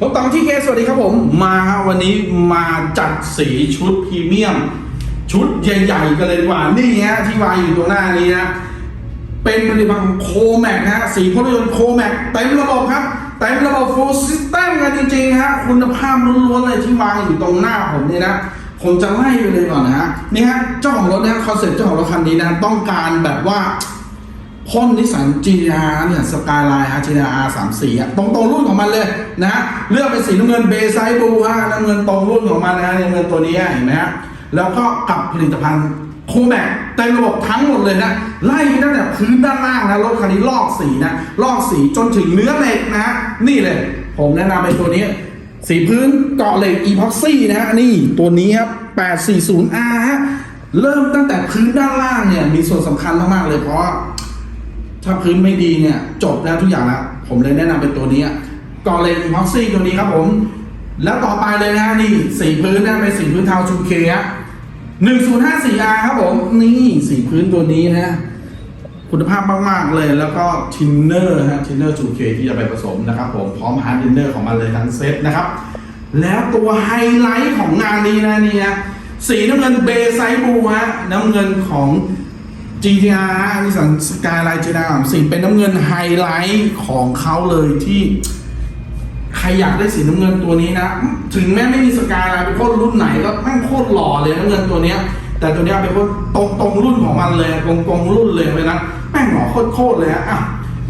พบกับที่เคสวัสดีครับผม มาวันนี้มาจัดสีชุดพรีเมียม ชุดใหญ่ๆกันเลยดีกว่า นี่ฮะที่วางอยู่ตรงหน้านี้นะ เป็นผลิตภัณฑ์ของโคแม็กนะฮะสีภาพยนตร์โคแม็กเต็มระบบครับเต็มระบบฟูลซิสเต็มกันจริงๆฮะคุณภาพล้วนๆเลยที่วางอยู่ตรงหน้าผมเนี่ยนะผมจะไล่ไปเลยก่อนนะฮะนี่ฮะเจ้าของรถนะคอนเซ็ปต์เจ้าของรถคันนี้นะต้องการแบบว่า พ่นนิสสัน GTR เนี่ยสกายไลน์ GTR สามสีอะตรงตรงรุ่นของมันเลยนะฮะเลือกเป็นสีน้ำเงินเบย์ไซด์บลูฮะน้ำเงินตรงรุ่นของมันนะฮะน้ำเงินตัวนี้เห็นไหมฮะแล้วก็กับผลิตภัณฑ์โคแม็กเต็มระบบทั้งหมดเลยนะ ไล่ตั้งแต่พื้นด้านล่างนะรถคันนี้ลอกสีนะลอกสีจนถึงเนื้อเหล็กนะฮะนี่เลย ผมแนะนำเป็นตัวนี้ สีพื้นเกาะเหล็กอีพ็อกซี่นะฮะนี่ตัวนี้ครับ 840R ฮะเริ่มตั้งแต่พื้นด้านล่างเนี่ยมีส่วนสำคัญมากๆเลยเพราะ ถ้าพื้นไม่ดีเนี่ยจบแล้วทุกอย่างแล้วผมเลยแนะนำเป็นตัวนี้ก่อนเลยอีพ็อกซี่ตัวนี้ครับผม แล้วต่อไปเลยนะนี่สีพื้นนะเป็นสีพื้นเทาชูเคอะหนึ่งศูนย์ห้าสี่อาครับผม นี่สีพื้นตัวนี้นะ คุณภาพมาก ๆ เลยแล้วก็ทินเนอร์ฮะทินเนอร์ชูเคที่จะไปผสมนะครับผมพร้อมฮาร์ดทินเนอร์ของมันเลยทั้งเซตนะครับ แล้วตัวไฮไลท์ของงานนี้นะนี่นะสีน้ำเงินเบไซบูฮะน้ำเงินของ GTR นิสสันสกายไลน์ GTR สีเป็นน้ำเงินไฮไลท์ของเขาเลยที่ ใครอยากได้สีน้ำเงินตัวนี้นะ ถึงแม้ไม่มีสกายไลน์เป็นโคตรรุ่นไหนก็แม่งโคตรหล่อเลยน้ำเงินตัวเนี้ย แต่ตัวเนี้ยเป็นโคตรตรงตรงรุ่นของมันเลยตรงตรงรุ่นเลยเพราะฉะนั้นแม่งหล่อโคตรโคตรเลยอะ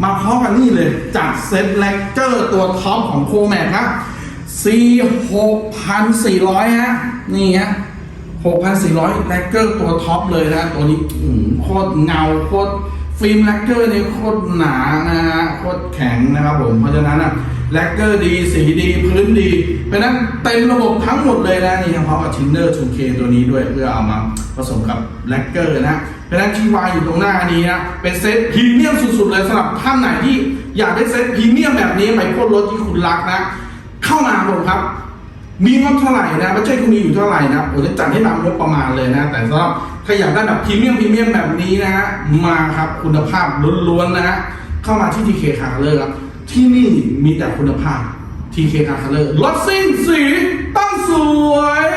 มาพร้อมกันนี่เลยจัดเซ็ตแลกเจอร์ตัวท็อปของโคแม็กครับ4,400 ฮะ นี่ฮะ 6,400แลกเกอร์ตัวท็อปเลยนะตัวนี้โคตรเงาโคตรฟิล์มแลกเกอร์นี่โคตรหนานะฮะโคตรแข็งนะครับผมเพราะฉะนั้นอะแลกเกอร์ดีสีดีพื้นดีเพราะนั้นเต็มระบบทั้งหมดเลยนะนี่พร้อมกับทินเนอร์ 2K ตัวนี้ด้วยเพื่อเอามาผสมกับแลกเกอร์นะเพราะนั้นที่วางอยู่ตรงหน้านี้นะเป็นเซตพรีเมียมสุดๆเลยสำหรับท่านไหนที่อยากได้เซตพรีเมียมแบบนี้ไปพ่นรถที่คุณรักนะ เข้ามาผมครับ มีงบเท่าไหร่นะไม่ใช่คุณมีอยู่เท่าไหร่นะผมจะจัดให้ตามงบประมาณเลยนะ แต่สำหรับใครอยากได้แบบพรีเมียมพรีเมียมแบบนี้นะฮะมาครับคุณภาพล้วนๆนะฮะเข้ามาที่ TK Car Color ครับที่นี่มีแต่คุณภาพ TK Car Color รถซิ่งสีต้องสวย